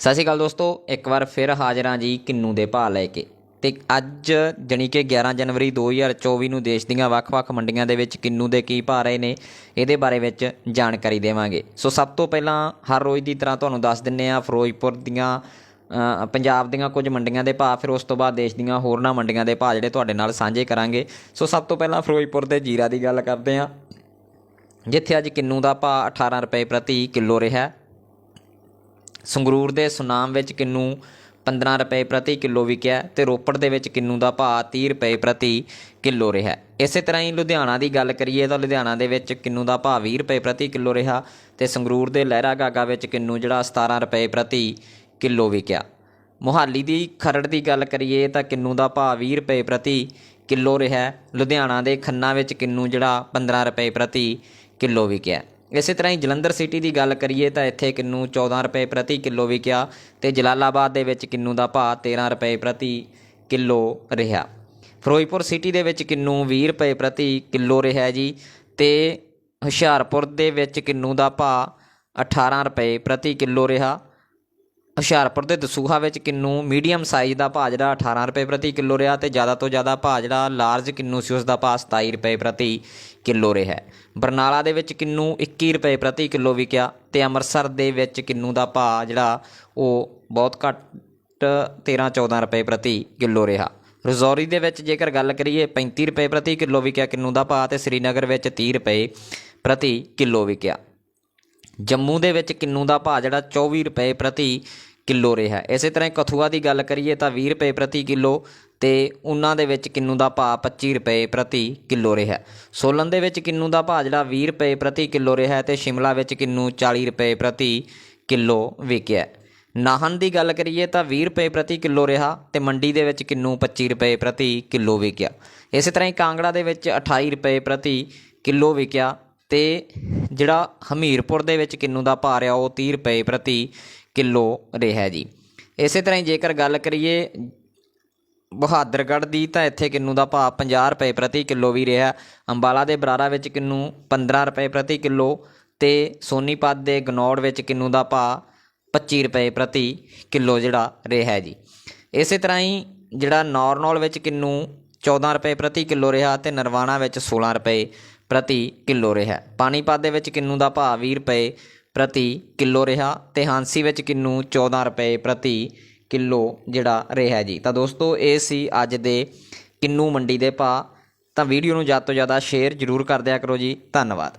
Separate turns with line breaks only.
ਸਤਿ ਸ਼੍ਰੀ ਅਕਾਲ ਦੋਸਤੋ, ਇੱਕ ਵਾਰ ਫਿਰ ਹਾਜ਼ਰ ਹਾਂ ਜੀ ਕਿੰਨੂ ਦੇ ਭਾਅ ਲੈ ਕੇ। ਤੇ ਅੱਜ ਜਾਣੀ ਕਿ 11 ਜਨਵਰੀ 2024 ਨੂੰ ਦੇਸ਼ ਦੀਆਂ ਵੱਖ-ਵੱਖ ਮੰਡੀਆਂ ਦੇ ਵਿੱਚ ਕਿੰਨੂ ਦੇ ਕੀ ਭਾਅ ਰਹੇ ਨੇ, ਇਹਦੇ ਬਾਰੇ ਵਿੱਚ ਜਾਣਕਾਰੀ ਦੇਵਾਂਗੇ। ਸੋ ਸਭ ਤੋਂ ਪਹਿਲਾਂ ਹਰ ਰੋਜ਼ ਦੀ ਤਰ੍ਹਾਂ ਤੁਹਾਨੂੰ ਦੱਸ ਦਿੰਨੇ ਆ ਫਿਰੋਜ਼ਪੁਰ ਦੀਆਂ ਪੰਜਾਬ ਦੀਆਂ ਕੁਝ ਮੰਡੀਆਂ ਦੇ ਭਾਅ, ਫਿਰ ਉਸ ਤੋਂ ਬਾਅਦ ਦੇਸ਼ ਦੀਆਂ ਹੋਰਨਾਂ ਮੰਡੀਆਂ ਦੇ ਭਾਅ ਜਿਹੜੇ ਤੁਹਾਡੇ ਨਾਲ ਸਾਂਝੇ ਕਰਾਂਗੇ। ਸੋ ਸਭ ਤੋਂ ਪਹਿਲਾਂ ਫਿਰੋਜ਼ਪੁਰ ਦੇ ਜੀਰਾ ਦੀ ਗੱਲ ਕਰਦੇ ਆ ਜਿੱਥੇ ਅੱਜ ਕਿੰਨੂ ਦਾ ਭਾਅ 18 ਰੁਪਏ ਪ੍ਰਤੀ ਕਿਲੋ ਰਿਹਾ। ਸੰਗਰੂਰ ਦੇ ਸੁਨਾਮ ਵਿੱਚ ਕਿੰਨੂ 15 ਰੁਪਏ ਪ੍ਰਤੀ ਕਿਲੋ ਵਿਕਿਆ ਤੇ ਰੋਪੜ ਦੇ ਵਿੱਚ ਕਿੰਨੂ ਦਾ ਭਾਅ 30 ਰੁਪਏ ਪ੍ਰਤੀ ਕਿਲੋ ਰਿਹਾ ਇਸੇ ਤਰ੍ਹਾਂ ਹੀ ਲੁਧਿਆਣਾ ਦੀ ਗੱਲ ਕਰੀਏ ਤਾਂ ਲੁਧਿਆਣਾ ਦੇ ਵਿੱਚ ਕਿੰਨੂ ਦਾ ਭਾਅ 20 ਰੁਪਏ ਪ੍ਰਤੀ ਕਿਲੋ ਰਿਹਾ ਤੇ ਸੰਗਰੂਰ ਦੇ ਲਹਿਰਾ ਗਾਗਾ ਵਿੱਚ ਕਿੰਨੂ ਜਿਹੜਾ 17 ਰੁਪਏ ਪ੍ਰਤੀ ਕਿਲੋ ਵਿਕਿਆ। ਮੁਹਾਲੀ ਦੀ ਖਰੜ ਦੀ ਗੱਲ ਕਰੀਏ ਤਾਂ ਕਿੰਨੂ ਦਾ ਭਾਅ 20 ਰੁਪਏ ਪ੍ਰਤੀ ਕਿਲੋ ਰਿਹਾ ਲੁਧਿਆਣਾ ਦੇ ਖੰਨਾ ਵਿੱਚ ਕਿੰਨੂ ਜਿਹੜਾ 15 ਰੁਪਏ ਪ੍ਰਤੀ ਕਿਲੋ ਵਿਕਿਆ ਇਸੇ ਤਰ੍ਹਾਂ ਹੀ ਜਲੰਧਰ ਸਿਟੀ ਦੀ ਗੱਲ ਕਰੀਏ ਤਾਂ ਇੱਥੇ ਕਿੰਨੂ 14 ਰੁਪਏ ਪ੍ਰਤੀ ਕਿਲੋ ਵਿਕਿਆ ਤੇ ਜਲਾਲਾਬਾਦ ਦੇ ਵਿੱਚ ਕਿੰਨੂ ਦਾ ਭਾਅ 13 ਰੁਪਏ ਪ੍ਰਤੀ ਕਿਲੋ ਰਿਹਾ। ਫਿਰੋਜ਼ਪੁਰ ਸਿਟੀ ਦੇ ਵਿੱਚ ਕਿੰਨੂ 20 ਰੁਪਏ ਪ੍ਰਤੀ ਕਿਲੋ ਰਿਹਾ ਜੀ ਤੇ ਹੁਸ਼ਿਆਰਪੁਰ ਦੇ ਵਿੱਚ ਕਿੰਨੂ ਦਾ ਭਾਅ 18 ਰੁਪਏ ਪ੍ਰਤੀ ਕਿਲੋ ਰਿਹਾ। ਹੁਸ਼ਿਆਰਪੁਰ ਦੇ ਦਸੂਹਾ ਵਿੱਚ ਕਿੰਨੂ ਮੀਡੀਅਮ ਸਾਈਜ਼ ਦਾ ਭਾਅ ਜਿਹੜਾ 18 ਰੁਪਏ ਪ੍ਰਤੀ ਕਿਲੋ ਰਿਹਾ ਤੇ ਜ਼ਿਆਦਾ ਤੋਂ ਜ਼ਿਆਦਾ ਭਾਅ ਜਿਹੜਾ ਲਾਰਜ ਕਿੰਨੂ ਸੀ ਉਸ ਦਾ ਭਾਅ 27 ਰੁਪਏ ਪ੍ਰਤੀ ਕਿਲੋ ਰਿਹਾ। ਬਰਨਾਲਾ ਦੇ ਵਿੱਚ ਕਿੰਨੂ 21 ਰੁਪਏ ਪ੍ਰਤੀ ਕਿਲੋ ਵਿਕਿਆ ਤੇ ਅੰਮ੍ਰਿਤਸਰ ਦੇ ਵਿੱਚ ਕਿੰਨੂ ਦਾ ਭਾਅ ਜਿਹੜਾ ਉਹ ਬਹੁਤ ਘੱਟ 13 14 ਰੁਪਏ ਪ੍ਰਤੀ ਕਿਲੋ ਰਿਹਾ। ਰਜ਼ੌਰੀ ਦੇ ਵਿੱਚ ਜੇਕਰ ਗੱਲ ਕਰੀਏ 35 ਰੁਪਏ ਪ੍ਰਤੀ ਕਿਲੋ ਵਿਕਿਆ ਕਿੰਨੂ ਦਾ ਭਾਅ ਤੇ ਸ੍ਰੀਨਗਰ ਵਿੱਚ 30 ਰੁਪਏ ਪ੍ਰਤੀ ਕਿਲੋ ਵਿਕਿਆ। ਜੰਮੂ ਦੇ ਵਿੱਚ ਕਿੰਨੂ ਦਾ ਭਾਅ ਜਿਹੜਾ 24 ਰੁਪਏ ਪ੍ਰਤੀ ਕਿਲੋ ਰਿਹਾ। ਇਸੇ ਤਰ੍ਹਾਂ ਹੀ ਕਥੂਆ ਦੀ ਗੱਲ ਕਰੀਏ ਤਾਂ 20 ਰੁਪਏ ਪ੍ਰਤੀ ਕਿਲੋ ਤੇ ਉਹਨਾਂ ਦੇ ਵਿੱਚ ਕਿੰਨੂ ਦਾ ਭਾਅ 25 ਰੁਪਏ ਪ੍ਰਤੀ ਕਿਲੋ ਰਿਹਾ। ਸੋਲਨ ਦੇ ਵਿੱਚ ਕਿੰਨੂ ਦਾ ਭਾਅ ਜਿਹੜਾ 20 ਰੁਪਏ ਪ੍ਰਤੀ ਕਿਲੋ ਰਿਹਾ ਤੇ ਸ਼ਿਮਲਾ ਵਿੱਚ ਕਿੰਨੂ 40 ਰੁਪਏ ਪ੍ਰਤੀ ਕਿਲੋ ਵਿਕਿਆ। ਨਾਹਨ ਦੀ ਗੱਲ ਕਰੀਏ ਤਾਂ 20 ਰੁਪਏ ਪ੍ਰਤੀ ਕਿਲੋ ਰਿਹਾ ਤੇ ਮੰਡੀ ਦੇ ਵਿੱਚ ਕਿੰਨੂ 25 ਰੁਪਏ ਪ੍ਰਤੀ ਕਿਲੋ ਵਿਕਿਆ। ਇਸੇ ਤਰ੍ਹਾਂ ਹੀ ਕਾਂਗੜਾ ਦੇ ਵਿੱਚ 28 ਰੁਪਏ ਪ੍ਰਤੀ ਕਿਲੋ ਵਿਕਿਆ ਤੇ ਜਿਹੜਾ ਹਮੀਰਪੁਰ ਦੇ ਵਿੱਚ ਕਿੰਨੂ ਦਾ ਭਾਅ ਰਿਹਾ ਉਹ 30 ਰੁਪਏ ਪ੍ਰਤੀ ਕਿਲੋ ਰਿਹਾ ਜੀ। ਇਸੇ ਤਰ੍ਹਾਂ ਹੀ ਜੇਕਰ ਗੱਲ ਕਰੀਏ ਬਹਾਦਰਗੜ੍ਹ ਦੀ, ਤਾਂ ਇੱਥੇ ਕਿੰਨੂ ਦਾ ਭਾਅ 50 ਰੁਪਏ ਪ੍ਰਤੀ ਕਿਲੋ ਵੀ ਰਿਹਾ। ਅੰਬਾਲਾ ਦੇ ਬਰਾਰਾ ਵਿੱਚ ਕਿੰਨੂ 15 ਰੁਪਏ ਪ੍ਰਤੀ ਕਿਲੋ ਤੇ ਸੋਨੀਪਤ ਦੇ ਗਨੌੜ ਵਿੱਚ ਕਿੰਨੂ ਦਾ ਭਾਅ 25 ਰੁਪਏ ਪ੍ਰਤੀ ਕਿਲੋ ਜਿਹੜਾ ਰਿਹਾ ਜੀ। ਇਸੇ ਤਰ੍ਹਾਂ ਹੀ ਜਿਹੜਾ ਨੌਰਨੌਲ ਵਿੱਚ ਕਿੰਨੂ 14 ਰੁਪਏ ਪ੍ਰਤੀ ਕਿਲੋ ਰਿਹਾ ਤੇ ਨਰਵਾਣਾ ਵਿੱਚ 16 ਰੁਪਏ ਪ੍ਰਤੀ ਕਿਲੋ ਰਿਹਾ। ਪਾਣੀਪਤ ਦੇ ਵਿੱਚ ਕਿੰਨੂ ਦਾ ਭਾਅ 20 ਰੁਪਏ ਪ੍ਰਤੀ ਕਿਲੋ ਰਿਹਾ ਤੇ ਹਾਂਸੀ ਵਿੱਚ ਕਿੰਨੂ 14 ਰੁਪਏ ਪ੍ਰਤੀ ਕਿਲੋ ਜਿਹੜਾ ਰਿਹਾ ਜੀ। ਤਾਂ ਦੋਸਤੋ, ਇਹ ਸੀ ਅੱਜ ਦੇ ਕਿੰਨੂ ਮੰਡੀ ਦੇ ਭਾਅ। ਤਾਂ ਵੀਡੀਓ ਨੂੰ ਜ਼ਿਆਦਾ ਤੋਂ ਜ਼ਿਆਦਾ ਸ਼ੇਅਰ ਜ਼ਰੂਰ ਕਰ ਦਿਆ ਕਰੋ ਜੀ। ਧੰਨਵਾਦ।